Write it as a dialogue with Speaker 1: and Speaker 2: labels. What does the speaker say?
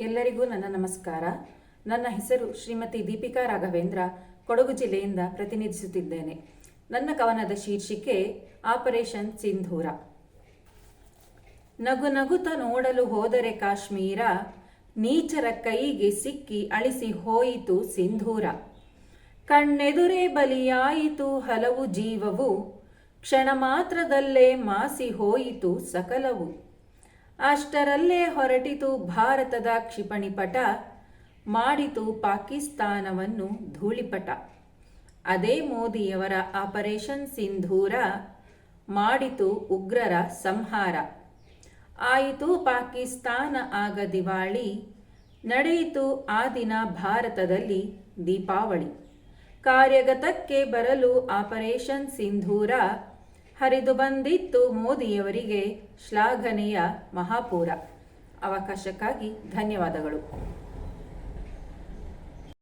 Speaker 1: ಎಲ್ಲರಿಗೂ ನನ್ನ ನಮಸ್ಕಾರ. ನನ್ನ ಹೆಸರು ಶ್ರೀಮತಿ ದೀಪಿಕಾ ರಾಘವೇಂದ್ರ, ಕೊಡಗು ಜಿಲ್ಲೆಯಿಂದ ಪ್ರತಿನಿಧಿಸುತ್ತಿದ್ದೇನೆ. ನನ್ನ ಕವನದ ಶೀರ್ಷಿಕೆ, ಆಪರೇಷನ್ ಸಿಂಧೂರ. ನಗು ನಗುತ ನೋಡಲು ಹೋದರೆ ಕಾಶ್ಮೀರ, ನೀಚರ ಕೈಗೆ ಸಿಕ್ಕಿ ಅಳಿಸಿ ಹೋಯಿತು ಸಿಂಧೂರ. ಕಣ್ಣೆದುರೇ ಬಲಿಯಾಯಿತು ಹಲವು ಜೀವವು, ಕ್ಷಣ ಮಾತ್ರದಲ್ಲೇ ಮಾಸಿ ಹೋಯಿತು ಸಕಲವು. ಅಷ್ಟರಲ್ಲೇ ಹೊರಟಿತು ಭಾರತದ ಕ್ಷಿಪಣಿಪಟ ಮಾಡಿತು ಪಾಕಿಸ್ತಾನವನ್ನು ಧೂಳಿಪಟ. ಅದೇ ಮೋದಿಯವರ ಆಪರೇಷನ್ ಸಿಂಧೂರ, ಮಾಡಿತು ಉಗ್ರರ ಸಂಹಾರ. ಆಯಿತು ಪಾಕಿಸ್ತಾನ ಆಗ ದಿವಾಳಿ, ನಡೆಯಿತು ಆ ದಿನ ಭಾರತದಲ್ಲಿ ದೀಪಾವಳಿ. ಕಾರ್ಯಗತಕ್ಕೆ ಬರಲು ಆಪರೇಷನ್ ಸಿಂಧೂರ ಹರಿದು ಬಂದಿತ್ತು ಮೋದಿಯವರಿಗೆ ಶ್ಲಾಘನೀಯ ಮಹಾಪೂರ. ಅವಕಾಶಕ್ಕಾಗಿ ಧನ್ಯವಾದಗಳು.